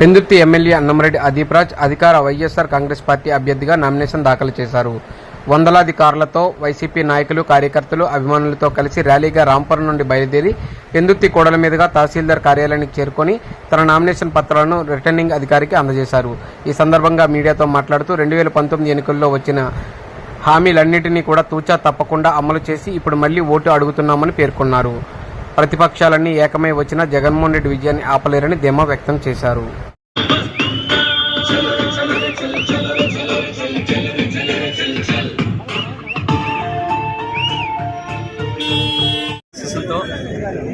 Pendurthi MLA Annamreddy Adeepraj అధికార YSR Congress party అభ్యర్థిగా nomination దాఖలు చేశారు. వందలాది కార్లతో వైసీపీ నాయకులు కార్యకర్తలు అభిమానులతో కలిసి ర్యాలీగా రాంపురం నుండి బయలుదేరి పెందుర్తి కోడల మీదుగా తహసీల్దార్ కార్యాలయానికి చేరుకొని తన నామినేషన్ పత్రాలను రిటర్నింగ్ అధికారికి అందజేశారు. ఈ సందర్భంగా మీడియాతో మాట్లాడుతూ రెండు వేల పంతొమ్మిది ఎన్నికల్లో వచ్చిన హామీలన్నింటినీ కూడా తూచా తప్పకుండా అమలు చేసి ఇప్పుడు మళ్ళీ ఓటు అడుగుతున్నామని పేర్కొన్నారు. ప్రతిపక్షాలన్నీ ఏకమై వచ్చిన జగన్మోహన్ రెడ్డి విజయాన్ని ఆపలేరని ధీమా వ్యక్తం చేశారు.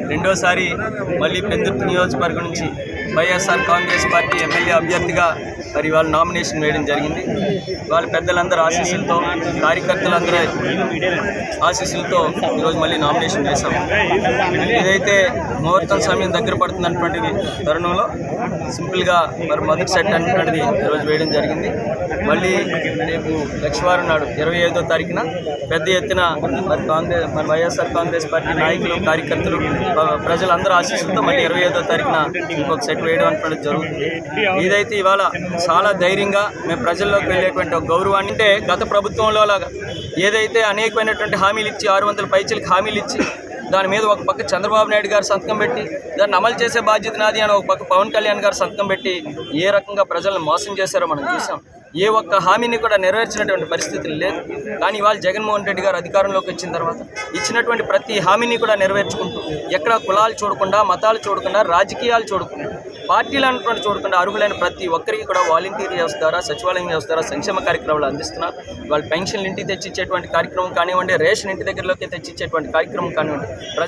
రెండోసారి మళ్ళీ పెందుర్తి నియోజకవర్గం నుంచి వైఎస్ఆర్ కాంగ్రెస్ పార్టీ ఎమ్మెల్యే అభ్యర్థిగా మరి వాళ్ళు నామినేషన్ వేయడం జరిగింది. వాళ్ళ పెద్దలందరూ ఆశీస్సులతో కార్యకర్తలందరూ ఆశీస్సులతో ఈరోజు మళ్ళీ నామినేషన్ చేశాం ఏదైతే ముహూర్తం సమయం దగ్గర పడుతున్నటువంటి తరుణంలో సింపుల్గా మరి మొదటి సెట్ అనేటువంటిది ఈరోజు వేయడం జరిగింది. మళ్ళీ రేపు లక్షవారం నాడు ఇరవై ఐదో తారీఖున పెద్ద ఎత్తున మరి కాంగ్రెస్ మరి వైఎస్ఆర్ కాంగ్రెస్ పార్టీ నాయకులు కార్యకర్తలు ప్రజలందరూ ఆశీస్సులతో మళ్ళీ ఇరవై ఐదో తారీఖున ఇంకొక సెట్ వేయడం అనేటువంటిది జరుగుతుంది. ఇదైతే ఇవాళ చాలా ధైర్యంగా మేము ప్రజల్లోకి వెళ్ళేటువంటి ఒక గౌరవాన్ని అంటే గత ప్రభుత్వంలో లాగా ఏదైతే అనేకమైనటువంటి హామీలు ఇచ్చి ఆరు వందల పైచలకి హామీలు ఇచ్చి దాని మీద ఒక పక్క చంద్రబాబు నాయుడు గారు సంతకం పెట్టి దాన్ని అమలు చేసే బాధ్యత నాది అని ఒక పక్క పవన్ కళ్యాణ్ గారు సంతకం పెట్టి ఏ రకంగా ప్రజలను మోసం చేశారో మనం చూసాం. ఏ ఒక్క హామీని కూడా నెరవేర్చినటువంటి పరిస్థితులు లేదు. కానీ ఇవాళ జగన్మోహన్ రెడ్డి గారు అధికారంలోకి వచ్చిన తర్వాత ఇచ్చినటువంటి ప్రతి హామీని కూడా నెరవేర్చుకుంటూ ఎక్కడ కులాలు చూడకుండా మతాలు చూడకుండా రాజకీయాలు చూడకుండా పార్టీలు అన్నటువంటి చూడకుండా అర్హులైన ప్రతి ఒక్కరికి కూడా వాలంటీర్ వ్యవస్థ ద్వారా సచివాలయం వ్యవస్థ ద్వారా సంక్షేమ కార్యక్రమాలు అందిస్తున్నారు. వాళ్ళు పెన్షన్లు ఇంటికి తెచ్చిచ్చేటువంటి కార్యక్రమం కానివ్వండి రేషన్ ఇంటి దగ్గరలోకి తెచ్చిచ్చేటువంటి కార్యక్రమం కానివ్వండి.